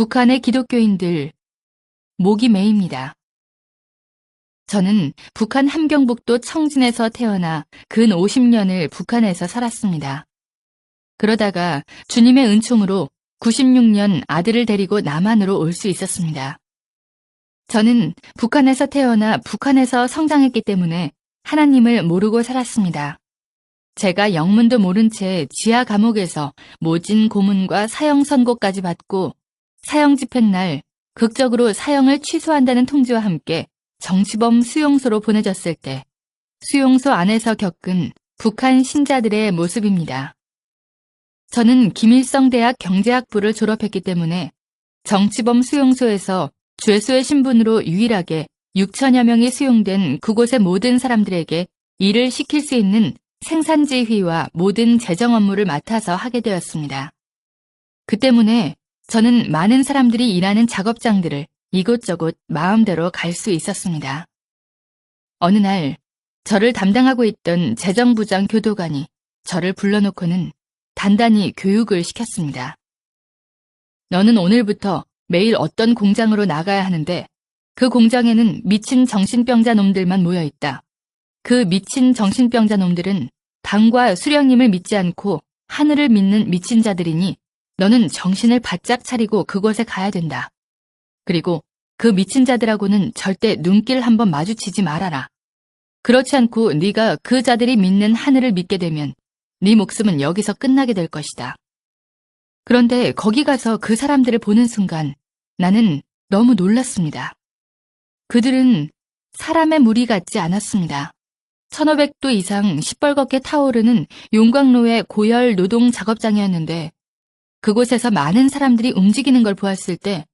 북한의 기독교인들 목이 메입니다. 저는 북한 함경북도 청진에서 태어나 근 50년을 북한에서 살았습니다. 그러다가 주님의 은총으로 96년 아들을 데리고 남한으로 올 수 있었습니다. 저는 북한에서 태어나 북한에서 성장했기 때문에 하나님을 모르고 살았습니다. 제가 영문도 모른 채 지하 감옥에서 모진 고문과 사형 선고까지 받고 사형 집행 날 극적으로 사형을 취소한다는 통지와 함께 정치범 수용소로 보내졌을 때 수용소 안에서 겪은 북한 신자들의 모습입니다. 저는 김일성 대학 경제학부를 졸업했기 때문에 정치범 수용소에서 죄수의 신분으로 유일하게 6천여 명이 수용된 그곳의 모든 사람들에게 일을 시킬 수 있는 생산지휘와 모든 재정 업무를 맡아서 하게 되었습니다. 그 때문에 저는 많은 사람들이 일하는 작업장들을 이곳저곳 마음대로 갈 수 있었습니다. 어느 날 저를 담당하고 있던 재정부장 교도관이 저를 불러놓고는 단단히 교육을 시켰습니다. 너는 오늘부터 매일 어떤 공장으로 나가야 하는데 그 공장에는 미친 정신병자 놈들만 모여 있다. 그 미친 정신병자 놈들은 당과 수령님을 믿지 않고 하늘을 믿는 미친 자들이니 너는 정신을 바짝 차리고 그곳에 가야 된다. 그리고 그 미친 자들하고는 절대 눈길 한번 마주치지 말아라. 그렇지 않고 네가 그 자들이 믿는 하늘을 믿게 되면 네 목숨은 여기서 끝나게 될 것이다. 그런데 거기 가서 그 사람들을 보는 순간 나는 너무 놀랐습니다. 그들은 사람의 무리 같지 않았습니다. 1500도 이상 시뻘겋게 타오르는 용광로의 고열 노동 작업장이었는데 그곳에서 많은 사람들이 움직이는 걸 보았을 때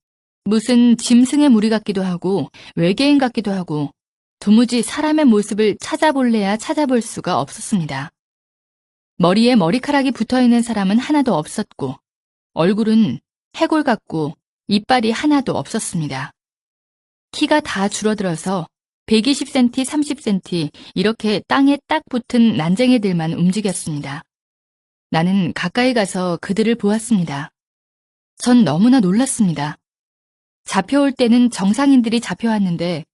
무슨 짐승의 무리 같기도 하고 외계인 같기도 하고 도무지 사람의 모습을 찾아볼래야 찾아볼 수가 없었습니다. 머리에 머리카락이 붙어 있는 사람은 하나도 없었고 얼굴은 해골 같고 이빨이 하나도 없었습니다. 키가 다 줄어들어서 120cm, 30cm 이렇게 땅에 딱 붙은 난쟁이들만 움직였습니다. 나는 가까이 가서 그들을 보았습니다. 전 너무나 놀랐습니다. 잡혀올 때는 정상인들이 잡혀왔는데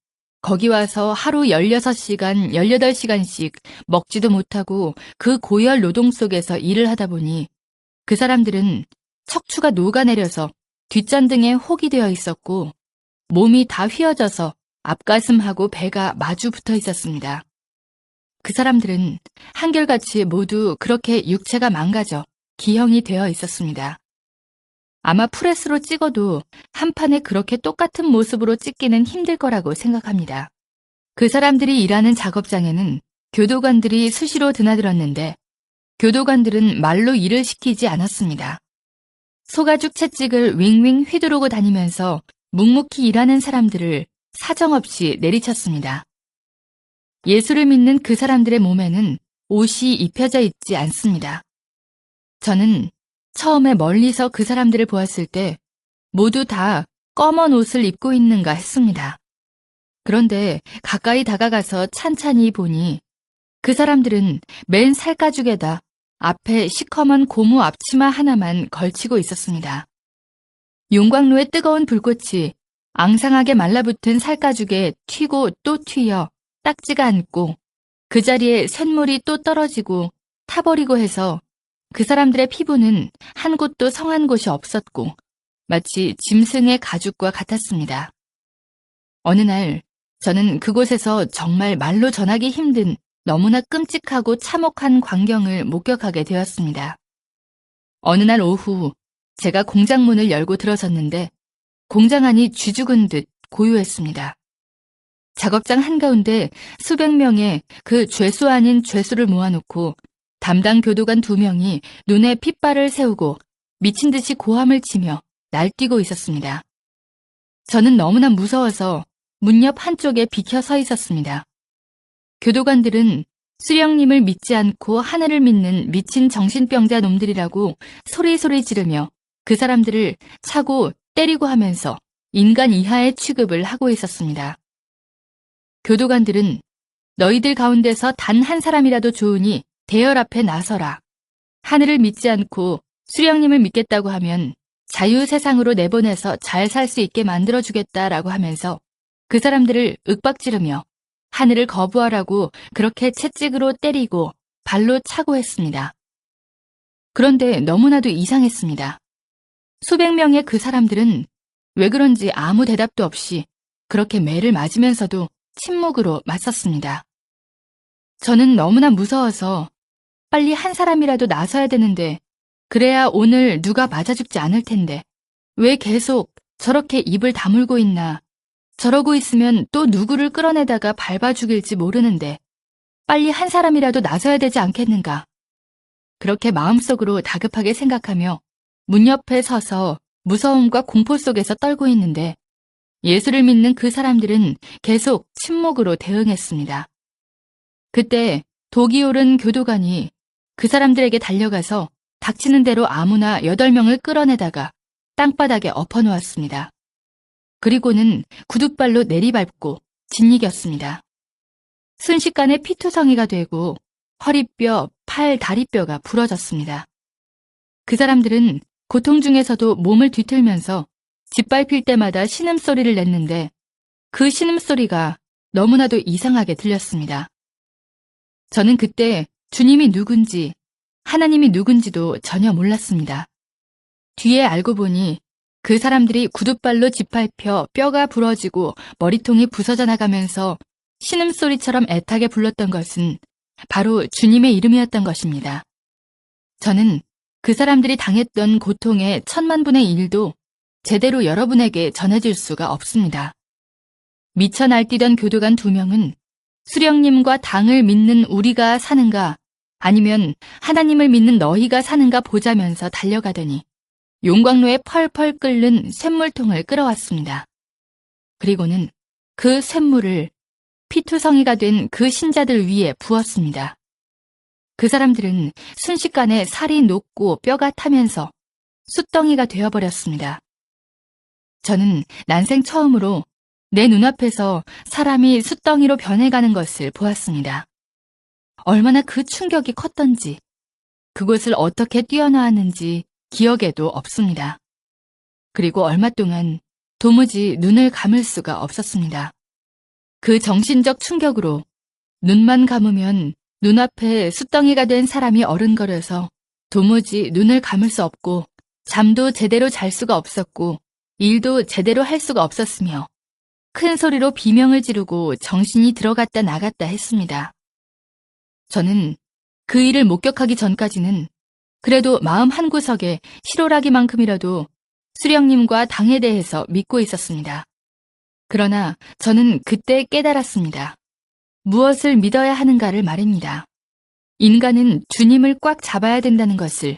거기 와서 하루 16시간, 18시간씩 먹지도 못하고 그 고열 노동 속에서 일을 하다 보니 그 사람들은 척추가 녹아내려서 뒷잔 등에 혹이 되어 있었고 몸이 다 휘어져서 앞가슴하고 배가 마주 붙어 있었습니다. 그 사람들은 한결같이 모두 그렇게 육체가 망가져 기형이 되어 있었습니다. 아마 프레스로 찍어도 한 판에 그렇게 똑같은 모습으로 찍기는 힘들 거라고 생각합니다. 그 사람들이 일하는 작업장에는 교도관들이 수시로 드나들었는데 교도관들은 말로 일을 시키지 않았습니다. 소가죽 채찍을 윙윙 휘두르고 다니면서 묵묵히 일하는 사람들을 사정없이 내리쳤습니다. 예수를 믿는 그 사람들의 몸에는 옷이 입혀져 있지 않습니다. 저는 처음에 멀리서 그 사람들을 보았을 때 모두 다 검은 옷을 입고 있는가 했습니다. 그런데 가까이 다가가서 찬찬히 보니 그 사람들은 맨 살가죽에다 앞에 시커먼 고무 앞치마 하나만 걸치고 있었습니다. 용광로의 뜨거운 불꽃이 앙상하게 말라붙은 살가죽에 튀고 또 튀어 딱지가 않고 그 자리에 쇳물이 또 떨어지고 타버리고 해서 그 사람들의 피부는 한 곳도 성한 곳이 없었고 마치 짐승의 가죽과 같았습니다. 어느 날 저는 그곳에서 정말 말로 전하기 힘든 너무나 끔찍하고 참혹한 광경을 목격하게 되었습니다. 어느 날 오후 제가 공장 문을 열고 들어섰는데 공장 안이 쥐죽은 듯 고요했습니다. 작업장 한가운데 수백 명의 그 죄수 아닌 죄수를 모아놓고 담당 교도관 두 명이 눈에 핏발을 세우고 미친 듯이 고함을 치며 날뛰고 있었습니다. 저는 너무나 무서워서 문 옆 한쪽에 비켜 서 있었습니다. 교도관들은 수령님을 믿지 않고 하늘을 믿는 미친 정신병자 놈들이라고 소리소리 지르며 그 사람들을 차고 때리고 하면서 인간 이하의 취급을 하고 있었습니다. 교도관들은 너희들 가운데서 단 한 사람이라도 좋으니 대열 앞에 나서라. 하늘을 믿지 않고 수령님을 믿겠다고 하면 자유 세상으로 내보내서 잘 살 수 있게 만들어주겠다라고 하면서 그 사람들을 윽박지르며 하늘을 거부하라고 그렇게 채찍으로 때리고 발로 차고 했습니다. 그런데 너무나도 이상했습니다. 수백 명의 그 사람들은 왜 그런지 아무 대답도 없이 그렇게 매를 맞으면서도 침묵으로 맞섰습니다. 저는 너무나 무서워서 빨리 한 사람이라도 나서야 되는데 그래야 오늘 누가 맞아 죽지 않을 텐데 왜 계속 저렇게 입을 다물고 있나 저러고 있으면 또 누구를 끌어내다가 밟아 죽일지 모르는데 빨리 한 사람이라도 나서야 되지 않겠는가. 그렇게 마음속으로 다급하게 생각하며 문 옆에 서서 무서움과 공포 속에서 떨고 있는데 예수를 믿는 그 사람들은 계속 침묵으로 대응했습니다. 그때 독이 오른 교도관이 그 사람들에게 달려가서 닥치는 대로 아무나 여덟 명을 끌어내다가 땅바닥에 엎어놓았습니다. 그리고는 구둣발로 내리밟고 짓이겼습니다. 순식간에 피투성이가 되고 허리뼈, 팔, 다리뼈가 부러졌습니다. 그 사람들은 고통 중에서도 몸을 뒤틀면서 짓밟힐 때마다 신음소리를 냈는데 그 신음소리가 너무나도 이상하게 들렸습니다. 저는 그때 주님이 누군지 하나님이 누군지도 전혀 몰랐습니다. 뒤에 알고 보니 그 사람들이 구둣발로 짓밟혀 뼈가 부러지고 머리통이 부서져 나가면서 신음소리처럼 애타게 불렀던 것은 바로 주님의 이름이었던 것입니다. 저는 그 사람들이 당했던 고통의 천만분의 일도 제대로 여러분에게 전해줄 수가 없습니다. 미쳐 날뛰던 교도관 두 명은 수령님과 당을 믿는 우리가 사는가 아니면 하나님을 믿는 너희가 사는가 보자면서 달려가더니 용광로에 펄펄 끓는 샘물통을 끌어왔습니다. 그리고는 그 샘물을 피투성이가 된 그 신자들 위에 부었습니다. 그 사람들은 순식간에 살이 녹고 뼈가 타면서 숯덩이가 되어버렸습니다. 저는 난생 처음으로 내 눈앞에서 사람이 숯덩이로 변해가는 것을 보았습니다. 얼마나 그 충격이 컸던지, 그곳을 어떻게 뛰어나왔는지 기억에도 없습니다. 그리고 얼마 동안 도무지 눈을 감을 수가 없었습니다. 그 정신적 충격으로 눈만 감으면 눈앞에 숯덩이가 된 사람이 어른거려서 도무지 눈을 감을 수 없고 잠도 제대로 잘 수가 없었고 일도 제대로 할 수가 없었으며 큰 소리로 비명을 지르고 정신이 들어갔다 나갔다 했습니다. 저는 그 일을 목격하기 전까지는 그래도 마음 한구석에 실오라기만큼이라도 수령님과 당에 대해서 믿고 있었습니다. 그러나 저는 그때 깨달았습니다. 무엇을 믿어야 하는가를 말입니다. 인간은 주님을 꽉 잡아야 된다는 것을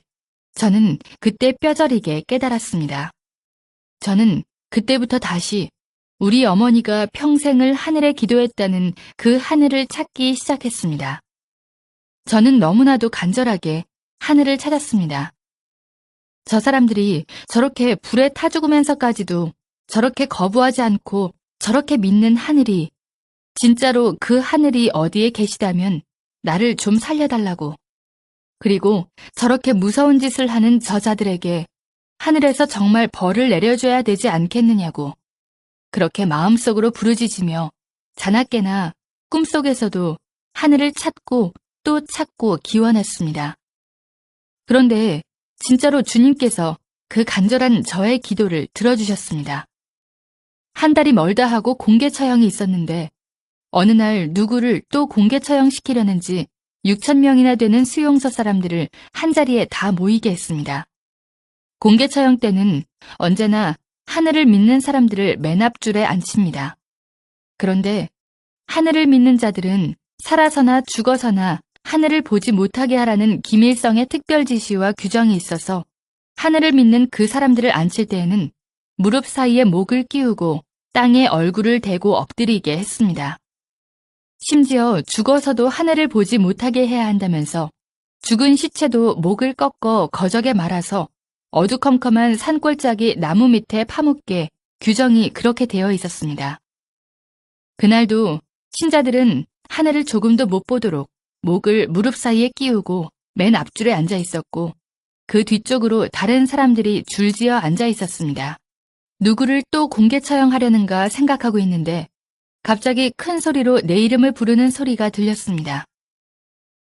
저는 그때 뼈저리게 깨달았습니다. 저는 그때부터 다시 우리 어머니가 평생을 하늘에 기도했다는 그 하늘을 찾기 시작했습니다. 저는 너무나도 간절하게 하늘을 찾았습니다. 저 사람들이 저렇게 불에 타 죽으면서까지도 저렇게 거부하지 않고 저렇게 믿는 하늘이 진짜로 그 하늘이 어디에 계시다면 나를 좀 살려달라고. 그리고 저렇게 무서운 짓을 하는 저자들에게 하늘에서 정말 벌을 내려줘야 되지 않겠느냐고. 그렇게 마음속으로 부르짖으며 자나깨나 꿈속에서도 하늘을 찾고 또 찾고 기원했습니다. 그런데 진짜로 주님께서 그 간절한 저의 기도를 들어주셨습니다. 한 달이 멀다 하고 공개 처형이 있었는데 어느 날 누구를 또 공개 처형시키려는지 6천 명이나 되는 수용소 사람들을 한자리에 다 모이게 했습니다. 공개 처형 때는 언제나 하늘을 믿는 사람들을 맨 앞줄에 앉힙니다. 그런데 하늘을 믿는 자들은 살아서나 죽어서나 하늘을 보지 못하게 하라는 기밀성의 특별 지시와 규정이 있어서 하늘을 믿는 그 사람들을 앉힐 때에는 무릎 사이에 목을 끼우고 땅에 얼굴을 대고 엎드리게 했습니다. 심지어 죽어서도 하늘을 보지 못하게 해야 한다면서 죽은 시체도 목을 꺾어 거적에 말아서 어두컴컴한 산골짜기 나무 밑에 파묻게 규정이 그렇게 되어 있었습니다. 그날도 신자들은 하늘을 조금도 못 보도록 목을 무릎 사이에 끼우고 맨 앞줄에 앉아 있었고 그 뒤쪽으로 다른 사람들이 줄지어 앉아 있었습니다. 누구를 또 공개 처형하려는가 생각하고 있는데 갑자기 큰 소리로 내 이름을 부르는 소리가 들렸습니다.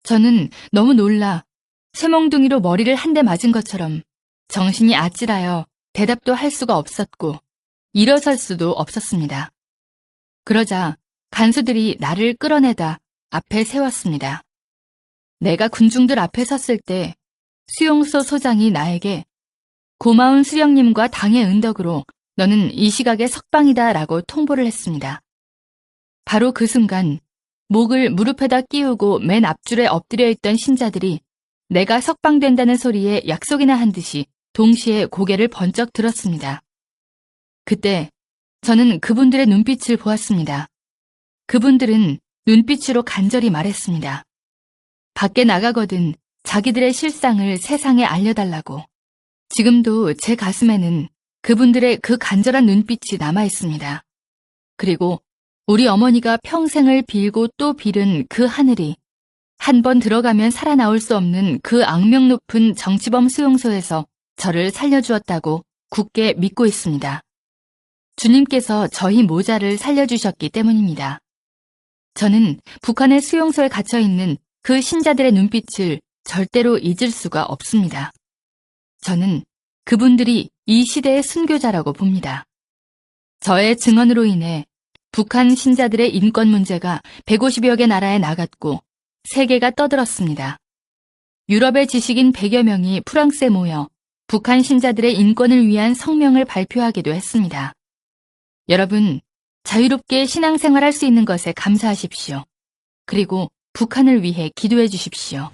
저는 너무 놀라 쇠몽둥이로 머리를 한 대 맞은 것처럼 정신이 아찔하여 대답도 할 수가 없었고 일어설 수도 없었습니다. 그러자 간수들이 나를 끌어내다 앞에 세웠습니다. 내가 군중들 앞에 섰을 때 수용소 소장이 나에게 고마운 수령님과 당의 은덕으로 너는 이 시각에 석방이다 라고 통보를 했습니다. 바로 그 순간 목을 무릎에다 끼우고 맨 앞줄에 엎드려 있던 신자들이 내가 석방된다는 소리에 약속이나 한 듯이 동시에 고개를 번쩍 들었습니다. 그때 저는 그분들의 눈빛을 보았습니다. 그분들은 눈빛으로 간절히 말했습니다. 밖에 나가거든 자기들의 실상을 세상에 알려달라고. 지금도 제 가슴에는 그분들의 그 간절한 눈빛이 남아 있습니다. 그리고 우리 어머니가 평생을 빌고 또 빌은 그 하늘이 한 번 들어가면 살아나올 수 없는 그 악명 높은 정치범 수용소에서 저를 살려주었다고 굳게 믿고 있습니다. 주님께서 저희 모자를 살려주셨기 때문입니다. 저는 북한의 수용소에 갇혀 있는 그 신자들의 눈빛을 절대로 잊을 수가 없습니다. 저는 그분들이 이 시대의 순교자라고 봅니다. 저의 증언으로 인해 북한 신자들의 인권 문제가 150여 개 나라에 나갔고 세계가 떠들었습니다. 유럽의 지식인 100여 명이 프랑스에 모여 북한 신자들의 인권을 위한 성명을 발표하기도 했습니다. 여러분, 자유롭게 신앙생활할 수 있는 것에 감사하십시오. 그리고 북한을 위해 기도해 주십시오.